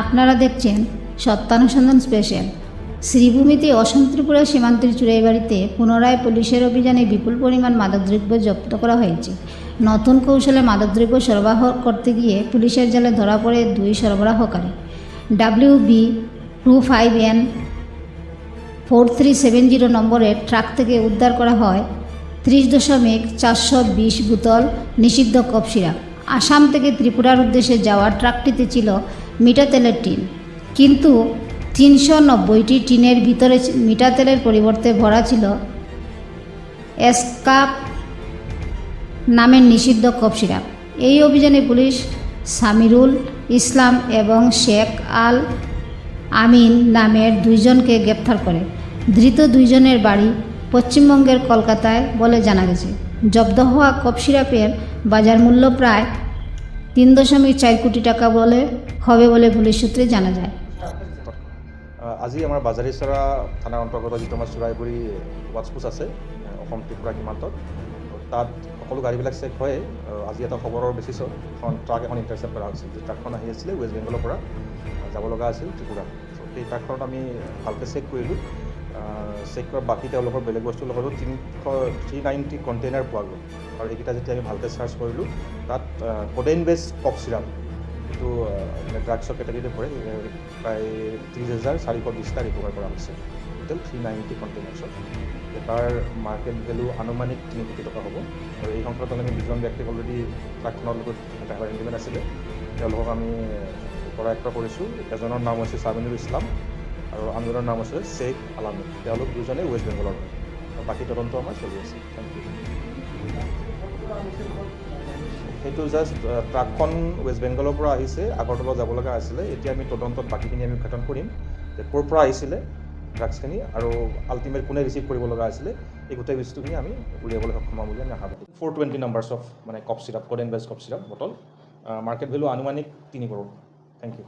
আপনারা দেখছেন সত্যানুসন্ধান স্পেশাল। শ্রীভূমিতে অসম ত্রিপুরা সীমান্তের চুড়াইবাড়িতে পুনরায় পুলিশের অভিযানে বিপুল পরিমাণ মাদকদ্রব্য জব্দ করা হয়েছে। নতুন কৌশলে মাদকদ্রব্য সরবরাহ করতে গিয়ে পুলিশের জালে ধরা পড়ে দুই সরবরাহকারী। W B two five N four three seven zero নম্বরের ট্রাক থেকে উদ্ধার করা হয় ত্রিশ দশমিক চারশো বিশ বোতল নিষিদ্ধ কফ সিরাপ আসাম থেকে ত্রিপুরার উদ্দেশ্যে যাওয়া ট্রাকটিতে ছিল মিঠা তেলের টিন। কিন্তু তিনশো নব্বইটি টিনের ভিতরে ছি- মিঠা তেলের পরিবর্তে ভরা ছিল এসকাপ নামের নিষিদ্ধ কফ সিরাপ। এই অভিযানে পুলিশ সামিরুল ইসলাম এবং শেখ আল আমিন নামের দুইজনকে গ্রেপ্তার করে। ধৃত দুইজনের বাড়ি পশ্চিমবঙ্গের কলকাতায় বলে জানা গেছে। জব্দ হওয়া কফ সিরাপের বাজার মূল্য প্রায় তিন দশমিক চাৰ কোটি টাকা বলে হবে বলে পুলিশ সূত্ৰে জানা যায়। আজি আমাৰ বাজাৰীচৰা থানাৰ অন্তৰ্গত যিটো আমাৰ চৰাইগুৰি ৱাটছপোষ্ট আছে অসম ত্ৰিপুৰা সীমান্তত তাত সকলো গাড়ীবিলাক চেক হয়। আজি এটা খবৰৰ বেচিছত এখন ট্ৰাক এখন ইণ্টাৰচেপ্ট কৰা হৈছিল। যে ট্ৰাকখন আহি আছিলে ৱেষ্ট বেংগলৰ পৰা যাব লগা আছিল ত্ৰিপুৰা। সেই ট্ৰাকখনত আমি ভালকৈ চেক কৰিলোঁ। চেক কৰাৰ বাকী তেওঁলোকৰ বেলেগ বস্তুৰ লগতো তিনিশ থ্ৰী নাইণ্টি কণ্টেইনাৰ পোৱা গ'ল। আৰু এইকেইটা যেতিয়া আমি ভালকৈ চাৰ্চ কৰিলোঁ তাত কডেইন বেছ কফ চিৰাপ এইটো ড্ৰাগছৰ কেটেগৰীতে পৰে প্ৰায় ত্ৰিছ হাজাৰ চাৰিশ বিছটা ৰিকভাৰ কৰা হৈছে। টোটেল থ্ৰী নাইণ্টি কণ্টেইনাৰ্ছত তাৰ মাৰ্কেট ভেলু আনুমানিক তিনি কোটি টকা হ'ব। আৰু এই সংক্ৰান্তত আমি দুজন ব্যক্তিক অলৰেডি ট্ৰাকখনৰ লগত ড্ৰাইভাৰ এগ্ৰিমেণ্ট আছিলে। তেওঁলোকক আমি কৰায়ত্ব কৰিছোঁ। এজনৰ নাম হৈছে চামিনুল ইছলাম আৰু আনজনৰ নাম হৈছে শ্বেখ আলামী। তেওঁলোক দুজনেই ৱেষ্ট বেংগলৰ হয়। আৰু বাকী তদন্ত আমাৰ চলি আছে। থেংক ইউ সেইটো জাষ্ট ট্ৰাকখন ৱেষ্ট বেংগলৰ পৰা আহিছে আগৰতলা যাব লগা আছিলে। এতিয়া আমি তদন্তত বাকীখিনি আমি উদ্ঘাটন কৰিম যে ক'ৰ পৰা আহিছিলে ড্ৰাগছখিনি আৰু আল্টিমেট কোনে ৰিচিভ কৰিব লগা আছিলে এই গোটেই বস্তুখিনি আমি উলিয়াবলৈ সক্ষম হ'ম বুলি আমি আশা কৰোঁ। ফ'ৰ টুৱেণ্টি নাম্বাৰ্ছ অফ মানে cough syrup codeine base cough syrup bottle market value আনুমানিক তিনি কৰোৰ থেংক ইউ